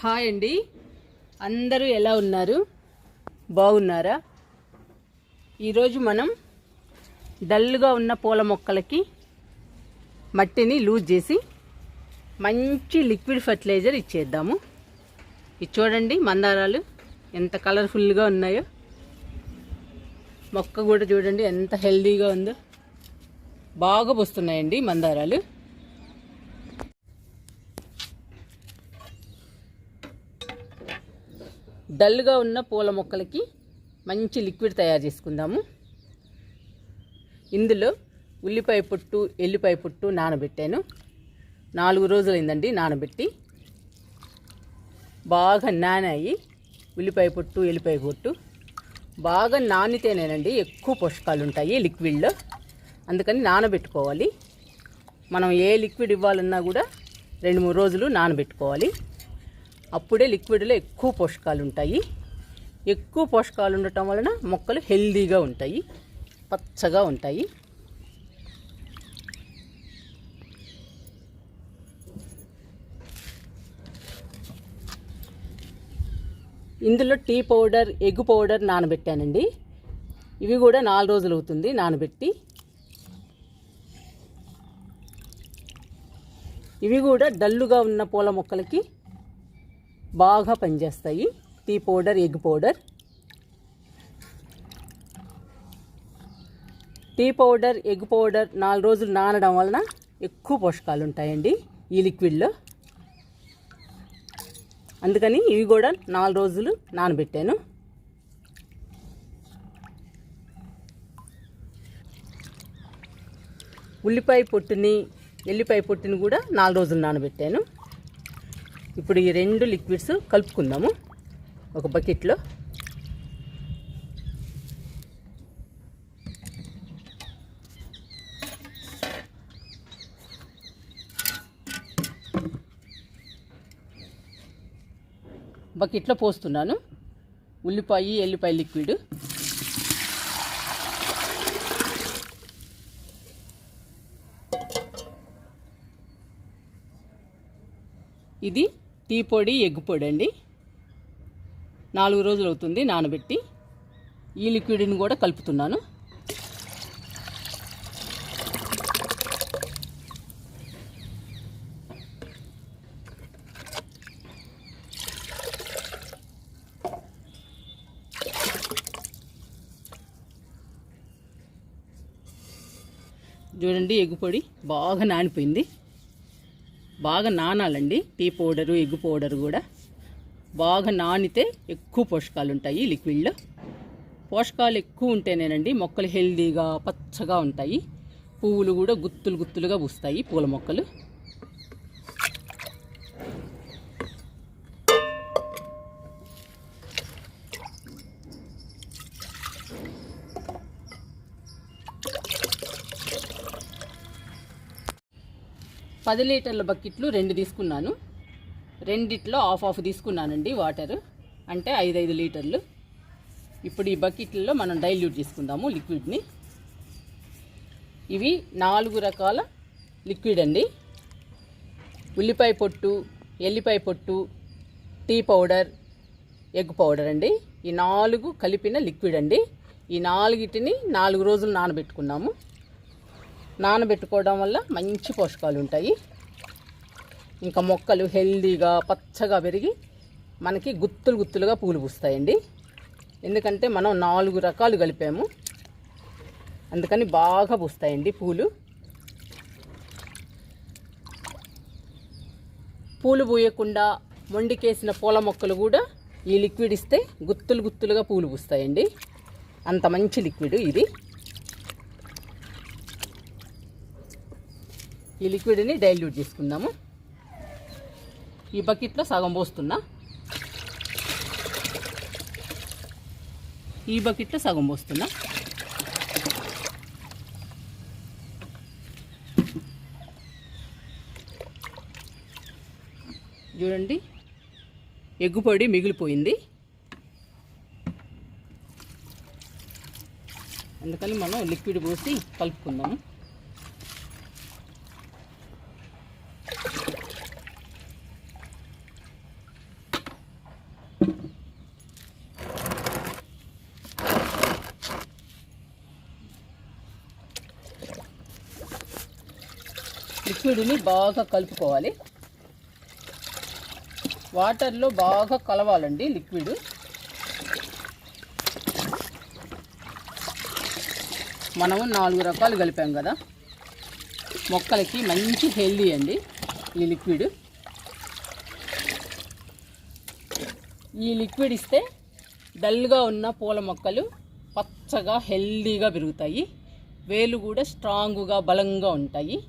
Hi అండి. అందరూ ఎలా ఉన్నారు? బాగున్నారా? ఈరోజు మనం డల్గా ఉన్న పూల మొక్కలకి మట్టిని లూజ్ చేసి మంచి లిక్విడ్ ఫర్టిలైజర్ ఇచ్చేద్దాము. ఇది చూడండి మందారాలు ఎంత కలర్ఫుల్గా ఉన్నాయో. మొక్క కూడా చూడండి ఎంత హెల్దీగా ఉందో. బాగా వస్తున్నాయండి మందారాలు. డల్గా ఉన్న పూల మొక్కలకి మంచి లిక్విడ్ తయారు చేసుకుందాము. ఇందులో ఉల్లిపాయ పొట్టు ఎల్లిపాయ పొట్టు నానబెట్టాను. నాలుగు రోజులైందండి నానబెట్టి. బాగా నానాయి ఉల్లిపాయ పొట్టు ఎల్లిపాయ పొట్టు. బాగా నానితేనేనండి ఎక్కువ పోషకాలు ఉంటాయి లిక్విడ్లో. అందుకని నానబెట్టుకోవాలి. మనం ఏ లిక్విడ్ ఇవ్వాలన్నా కూడా రెండు మూడు రోజులు నానబెట్టుకోవాలి. అప్పుడే లిక్విడ్లో ఎక్కువ పోషకాలు ఉంటాయి. ఎక్కువ పోషకాలు ఉండటం వలన మొక్కలు హెల్దీగా ఉంటాయి. పచ్చగా ఉంటాయి. ఇందులో టీ పౌడర్ ఎగ్ పౌడర్ నానబెట్టానండి. ఇవి కూడా నాలుగు రోజులు అవుతుంది నానబెట్టి. ఇవి కూడా డల్లుగా ఉన్న పూల మొక్కలకి బాగా పనిచేస్తాయి. Tea powder egg powder. Tea powder egg powder నాలుగు రోజులు నానడం వలన ఎక్కువ పోషకాలు ఉంటాయండి ఈ లిక్విడ్లో. అందుకని ఇవి కూడా నాలుగు రోజులు నానబెట్టాను. ఉల్లిపాయ పొట్టుని ఎల్లిపాయ పొట్టుని కూడా నాలుగు రోజులు నానబెట్టాను. ఇప్పుడు ఈ రెండు లిక్విడ్స్ కలుపుకుందాము. ఒక బకెట్లో బకెట్లో పోస్తున్నాను. ఉల్లిపాయ ఎల్లిపాయ లిక్విడ్ ఇది టీ పొడి ఎగ్ పొడి అండి నాలుగు రోజులు అవుతుంది నానబెట్టి. ఈ లిక్విడ్ని కూడా కలుపుతున్నాను. చూడండి ఎగ్గుపొడి పొడి బాగా నానిపోయింది. బాగా నానాలండి. టీ పౌడరు ఎగ్ పౌడర్ కూడా. బాగా నానితే ఎక్కువ పోషకాలు ఉంటాయి లిక్విడ్లో. పోషకాలు ఎక్కువ ఉంటేనేనండి మొక్కలు హెల్దీగా పచ్చగా ఉంటాయి. పువ్వులు కూడా గుత్తులు గుత్తులుగా పూస్తాయి పూల మొక్కలు. పది లీటర్ల బకెట్లు రెండు తీసుకున్నాను. రెండిట్లో హాఫ్ ఆఫ్ తీసుకున్నానండి వాటర్. అంటే ఐదు ఐదు లీటర్లు. ఇప్పుడు ఈ బకెట్లలో మనం డైల్యూట్ చేసుకుందాము లిక్విడ్ని. ఇవి నాలుగు రకాల లిక్విడ్ అండి. ఉల్లిపాయ పొట్టు ఎల్లిపాయ పొట్టు టీ పౌడర్ ఎగ్ పౌడర్ అండి. ఈ నాలుగు కలిపిన లిక్విడ్ అండి. ఈ నాలుగిటిని నాలుగు రోజులు నానబెట్టుకున్నాము. నానబెట్టుకోవడం వల్ల మంచి పోషకాలు ఉంటాయి. ఇంకా మొక్కలు హెల్దీగా పచ్చగా పెరిగి మనకి గుత్తులు గుత్తులుగా పూలు పూస్తాయండి. ఎందుకంటే మనం నాలుగు రకాలు కలిపాము. అందుకని బాగా పూస్తాయండి పూలు. పూలు పూయకుండా మొండికేసిన పూల మొక్కలు కూడా ఈ లిక్విడ్ ఇస్తే గుత్తులు గుత్తులుగా పూలు పూస్తాయండి. అంత మంచి లిక్విడ్ ఇది. ఈ లిక్విడ్ని డైల్యూట్ చేసుకుందాము. ఈ బకెట్లో సగం పోస్తున్నా. ఈ బకెట్లో సగం పోస్తున్నా. చూడండి ఎగ్గుపొడి మిగిలిపోయింది. అందుకని మనం లిక్విడ్ పోసి కలుపుకుందాము. లిక్విడ్ని బాగా కలుపుకోవాలి. వాటర్లో బాగా కలవాలండి లిక్విడ్. మనము నాలుగు రకాలు కలిపాం కదా. మొక్కలకి మంచి హెల్దీ అండి ఈ లిక్విడ్. ఈ లిక్విడ్ ఇస్తే డల్గా ఉన్న పూల మొక్కలు పచ్చగా హెల్దీగా పెరుగుతాయి. వేలు కూడా స్ట్రాంగ్గా బలంగా ఉంటాయి.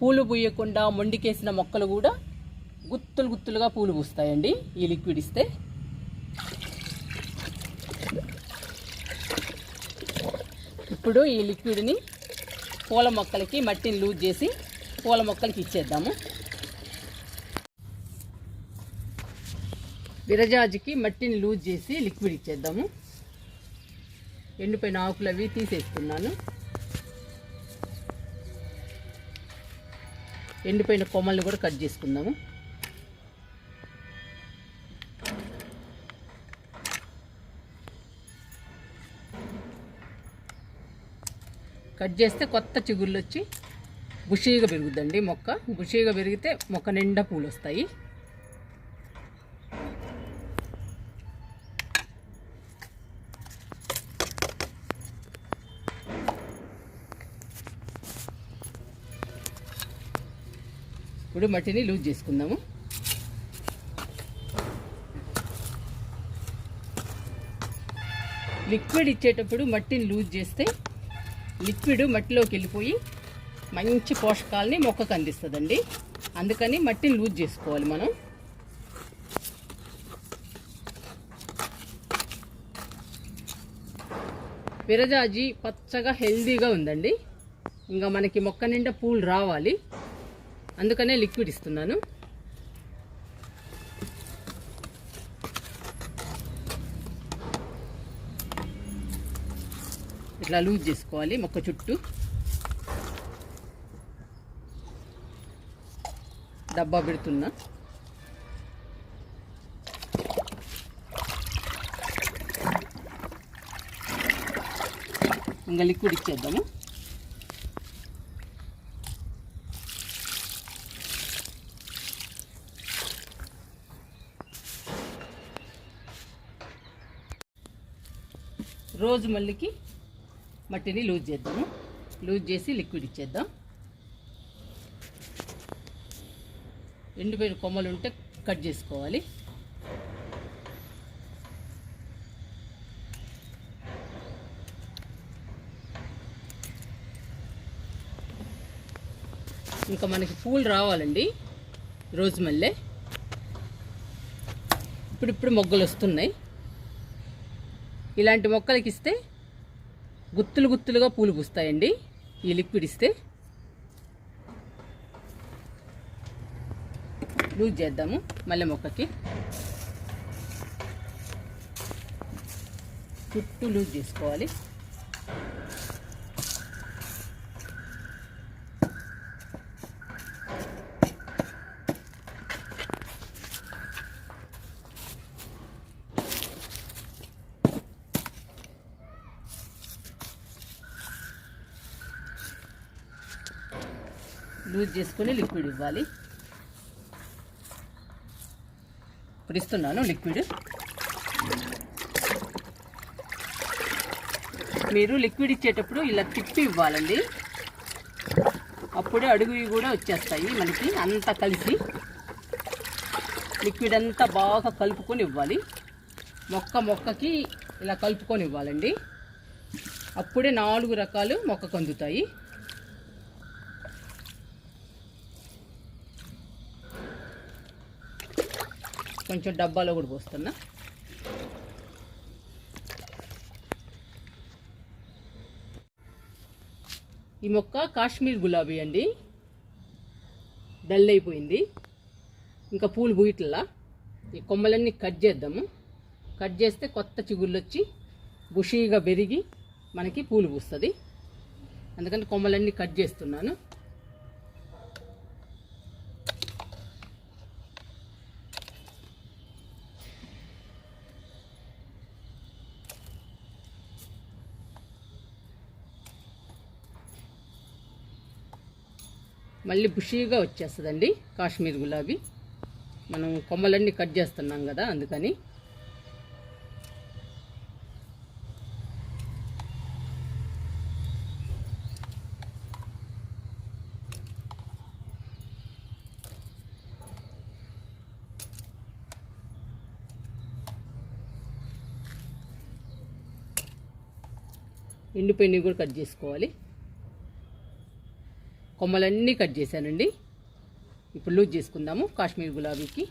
పూలు పూయకుండా మొండికేసిన మొక్కలు కూడా గుత్తులు గుత్తులుగా పూలు పూస్తాయండి. ఈ లిక్విడ్ ఇస్తే. ఇప్పుడు ఈ లిక్విడ్ని పూల మొక్కలకి మట్టిని లూజ్ చేసి పూల మొక్కలకి ఇచ్చేద్దాము. విరజాజికి మట్టిని లూజ్ చేసి లిక్విడ్ ఇచ్చేద్దాము. ఎండిపోయిన ఆకులు అవి తీసేస్తున్నాను. ఎండిపోయిన కొమ్మల్ని కూడా కట్ చేసుకుందాము. కట్ చేస్తే కొత్త చిగుళ్ళు వచ్చి బుషీగా పెరుగుద్దండి మొక్క. బుషీగా పెరిగితే మొక్క నిండా పూలు వస్తాయి. ఇప్పుడు మట్టిని లూజ్ చేసుకుందాము. లిక్విడ్ ఇచ్చేటప్పుడు మట్టిని లూజ్ చేస్తే లిక్విడ్ మట్టిలోకి వెళ్ళిపోయి మంచి పోషకాలని మొక్కకు అందిస్తుందండి. అందుకని మట్టిని లూజ్ చేసుకోవాలి మనం. విరజాజి పచ్చగా హెల్దీగా ఉందండి. ఇంకా మనకి మొక్క నిండా పూలు రావాలి. అందుకనే లిక్విడ్ ఇస్తున్నాను. ఇట్లా లూజ్ చేసుకోవాలి మొక్క చుట్టూ. డబ్బా పెడుతున్నా. ఇంకా లిక్విడ్ ఇచ్చేద్దాము. రోజు మల్లికి మట్టిని లూజ్ చేద్దాము. లూజ్ చేసి లిక్విడ్ ఇచ్చేద్దాం. ఎండిపోయిన కొమ్మలు ఉంటే కట్ చేసుకోవాలి. ఇంకా మనకి పూలు రావాలండి రోజు మల్లె ఇప్పుడిప్పుడు మొగ్గలు వస్తున్నాయి. ఇలాంటి మొక్కలకి ఇస్తే గుత్తులు గుత్తులుగా పూలు పూస్తాయండి. ఈ లిక్విడ్ ఇస్తే లూజ్ చేద్దాము మల్లె మొక్కకి. చుట్టూ లూజ్ చేసుకోవాలి. లూజ్ చేసుకొని లిక్విడ్ ఇవ్వాలి. ఇప్పుడు ఇస్తున్నాను లిక్విడ్. మీరు లిక్విడ్ ఇచ్చేటప్పుడు ఇలా తిప్పి ఇవ్వాలండి. అప్పుడే అడుగువి కూడా వచ్చేస్తాయి మనకి అంతా కలిసి. లిక్విడ్ అంతా బాగా కలుపుకొని ఇవ్వాలి. మొక్క మొక్కకి ఇలా కలుపుకొని ఇవ్వాలండి. అప్పుడే నాలుగు రకాలు మొక్కకు అందుతాయి. కొంచెం డబ్బాలో కూడా పోస్తున్నా. ఈ మొక్క కాశ్మీర్ గులాబీ అండి. డల్ అయిపోయింది ఇంకా పూలు పూయట్లా. ఈ కొమ్మలన్నీ కట్ చేద్దాము. కట్ చేస్తే కొత్త చిగుళ్ళు వచ్చి బుషీగా పెరిగి మనకి పూలు పూస్తుంది. అందుకని కొమ్మలన్నీ కట్ చేస్తున్నాను. మళ్ళీ బుషీగా వచ్చేస్తుందండి కాశ్మీర్ గులాబీ. మనం కొమ్మలన్నీ కట్ చేస్తున్నాం కదా అందుకని. ఎండిపోయినవి కూడా కట్ చేసుకోవాలి. కొమ్మలన్నీ కట్ చేశానండి. ఇప్పుడు లూజ్ చేసుకుందాము కాశ్మీర్ గులాబీకి.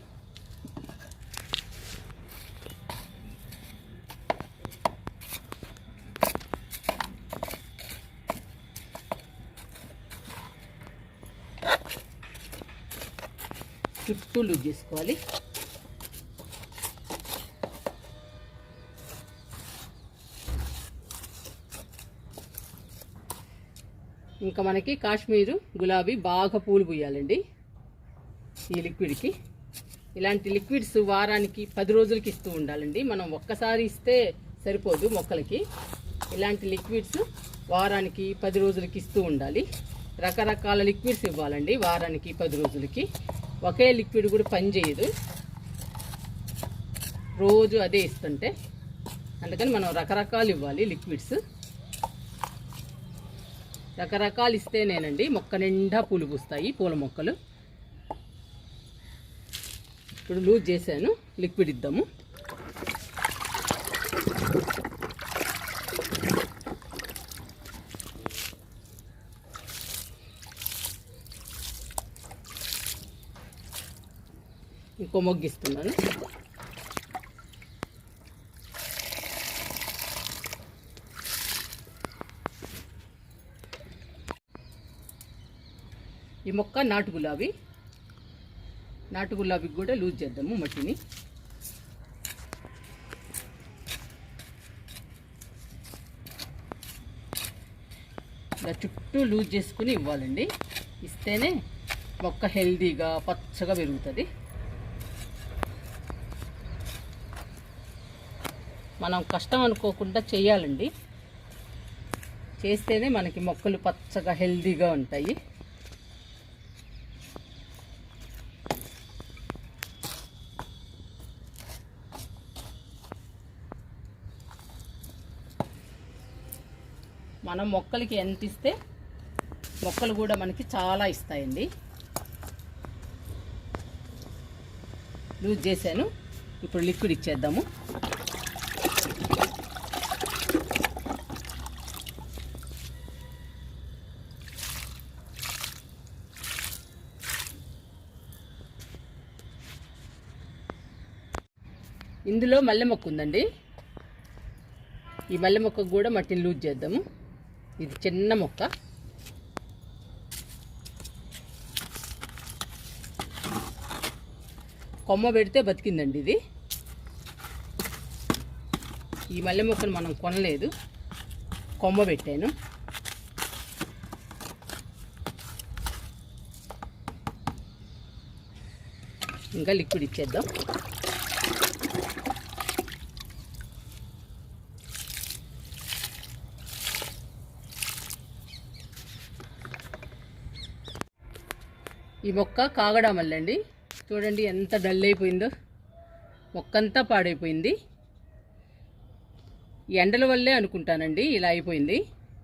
చుట్టూ లూజ్ చేసుకోవాలి. ఇంకా మనకి కాశ్మీరు గులాబీ బాగా పూలు పూయాలండి. ఈ లిక్విడ్కి. ఇలాంటి లిక్విడ్స్ వారానికి పది రోజులకి ఇస్తూ ఉండాలండి. మనం ఒక్కసారి ఇస్తే సరిపోదు మొక్కలకి. ఇలాంటి లిక్విడ్స్ వారానికి పది రోజులకి ఇస్తూ ఉండాలి. రకరకాల లిక్విడ్స్ ఇవ్వాలండి వారానికి పది రోజులకి. ఒకే లిక్విడ్ కూడా పనిచేయదు రోజు అదే ఇస్తుంటే. అందుకని మనం రకరకాలు ఇవ్వాలి లిక్విడ్స్. రకరకాలు ఇస్తేనేనండి మొక్క నిండా పూలు పూస్తాయి పూల మొక్కలు. ఇప్పుడు లూజ్ చేశాను లిక్విడ్ ఇద్దాము. ఇంకో మొగ్గిస్తున్నాను మొక్క నాటు గులాబీ. నాటు గులాబీకి కూడా లూజ్ చేద్దాము మట్టిని. ఇలా చుట్టూ లూజ్ చేసుకుని ఇవ్వాలండి. ఇస్తేనే మొక్క హెల్దీగా పచ్చగా పెరుగుతుంది. మనం కష్టం అనుకోకుండా చేయాలండి. చేస్తేనే మనకి మొక్కలు పచ్చగా హెల్దీగా ఉంటాయి. మనం మొక్కలకి ఎంత ఇస్తే మొక్కలు కూడా మనకి చాలా ఇస్తాయండి. లూజ్ చేశాను. ఇప్పుడు లిక్విడ్ ఇచ్చేద్దాము. ఇందులో మల్లె మొక్క ఉందండి. ఈ మల్లె మొక్కకు కూడా మట్టిని లూజ్ చేద్దాము. ఇది చిన్న మొక్క. కొమ్మ పెడితే బతికిందండి ఇది. ఈ మల్లె మొక్కను మనం కొనలేదు. కొమ్మ పెట్టాను. ఇంకా లిక్విడ్ ఇచ్చేద్దాం. ఈ మొక్క కాగడామల్లండి చూడండి ఎంత డల్ అయిపోయిందో. మొక్కంతా పాడైపోయింది. ఎండల వల్లే అనుకుంటానండి ఇలా అయిపోయింది.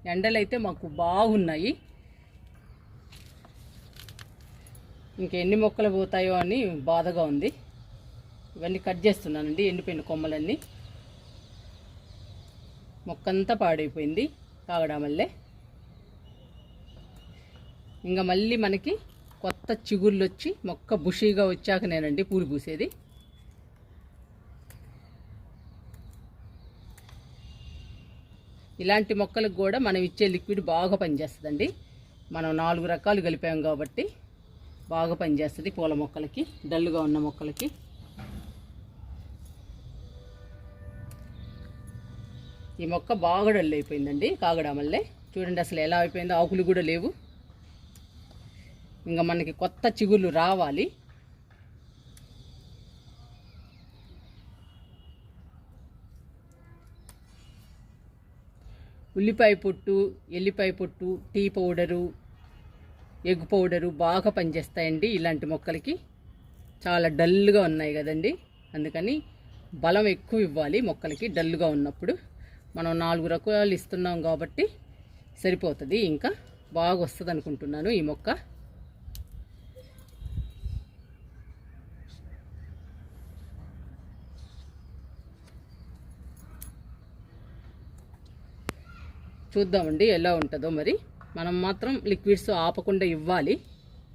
ఎండలైతే మాకు బాగున్నాయి. ఇంకెన్ని మొక్కలు పోతాయో అని బాధగా ఉంది. ఇవన్నీ కట్ చేస్తున్నానండి ఎండిపోయిన కొమ్మలన్నీ. మొక్కంతా పాడైపోయింది కాగడామల్లే ఇంకా మళ్ళీ మనకి కొత్త చిగుళ్ళు వచ్చి మొక్క బుషీగా వచ్చాకనేనండి పూలు పూసేది. ఇలాంటి మొక్కలకు కూడా మనం ఇచ్చే లిక్విడ్ బాగా పనిచేస్తుందండి. మనం నాలుగు రకాలు కలిపాం కాబట్టి బాగా పనిచేస్తుంది పూల మొక్కలకి డల్గా ఉన్న మొక్కలకి. ఈ మొక్క బాగా డల్ అయిపోయిందండి కాగడా మల్లె చూడండి అసలు ఎలా అయిపోయిందో ఆకులు కూడా లేవు. ఇంకా మనకి కొత్త చిగుళ్ళు రావాలి. ఉల్లిపాయ పొట్టు ఎల్లిపాయ పొట్టు టీ పౌడరు ఎగ్ పౌడరు బాగా పనిచేస్తాయండి ఇలాంటి మొక్కలకి. చాలా డల్గా ఉన్నాయి కదండి. అందుకని బలం ఎక్కువ ఇవ్వాలి మొక్కలకి డల్గా ఉన్నప్పుడు. మనం నాలుగు రకాలు ఇస్తున్నాం కాబట్టి సరిపోతుంది. ఇంకా బాగా వస్తుంది అనుకుంటున్నాను ఈ మొక్క. చూద్దామండి ఎలా ఉంటుందో మరి. మనం మాత్రం లిక్విడ్స్ ఆపకుండా ఇవ్వాలి.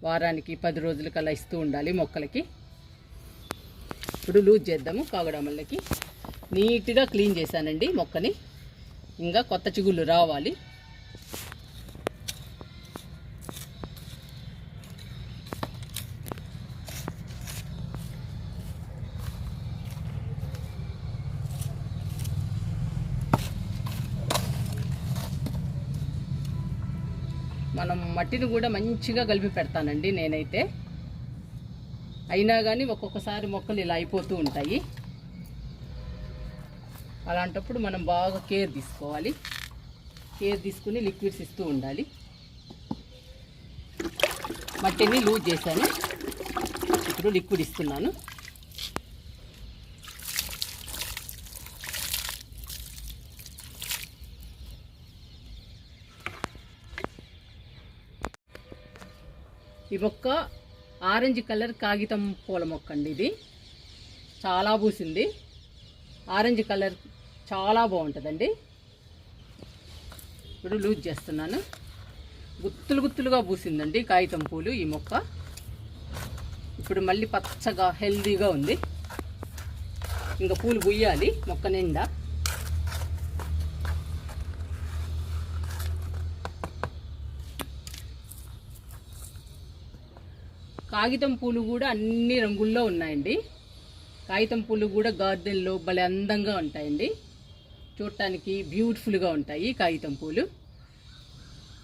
వారానికి పది రోజులకి అలా ఇస్తూ ఉండాలి మొక్కలకి. ఇప్పుడు లూజ్ చేద్దాము కాగడమల్లకి. నీట్గా క్లీన్ చేశానండి మొక్కని. ఇంకా కొత్త చిగుళ్ళు రావాలి. మట్టిని కూడా మంచిగా కలిపి పెడతానండి నేనైతే. అయినా కానీ ఒక్కొక్కసారి మొక్కలు ఇలా అయిపోతూ ఉంటాయి. అలాంటప్పుడు మనం బాగా కేర్ తీసుకోవాలి. కేర్ తీసుకుని లిక్విడ్స్ ఇస్తూ ఉండాలి. మట్టిని లూజ్ చేశాను. ఇప్పుడు లిక్విడ్ ఇస్తున్నాను. ఈ మొక్క ఆరెంజ్ కలర్ కాగితం పూల మొక్క అండి ఇది. చాలా పూసింది. ఆరెంజ్ కలర్ చాలా బాగుంటుందండి. ఇప్పుడు లూజ్ చేస్తున్నాను. గుత్తులు గుత్తులుగా పూసిందండి కాగితం పూలు ఈ మొక్క. ఇప్పుడు మళ్ళీ పచ్చగా హెల్దీగా ఉంది. ఇంకా పూలు పూయాలి మొక్క నిండా. కాగితం పూలు కూడా అన్ని రంగుల్లో ఉన్నాయండి. కాగితం పూలు కూడా గార్డెన్లో భలే అందంగా ఉంటాయండి. చూడటానికి బ్యూటిఫుల్గా ఉంటాయి కాగితం పూలు.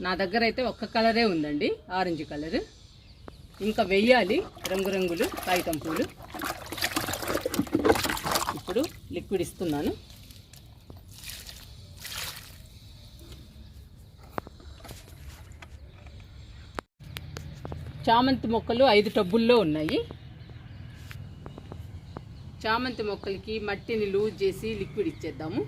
నా దగ్గర అయితే ఒక్క కలరే ఉందండి ఆరెంజ్ కలర్. ఇంకా వెయ్యాలి రంగురంగులు కాగితం పూలు. ఇప్పుడు లిక్విడ్ ఇస్తున్నాను. చామంతి మొక్కలు ఐదు టబ్బుల్లో ఉన్నాయి. చామంతి మొక్కలకి మట్టిని లూజ్ చేసి లిక్విడ్ ఇచ్చేద్దాము.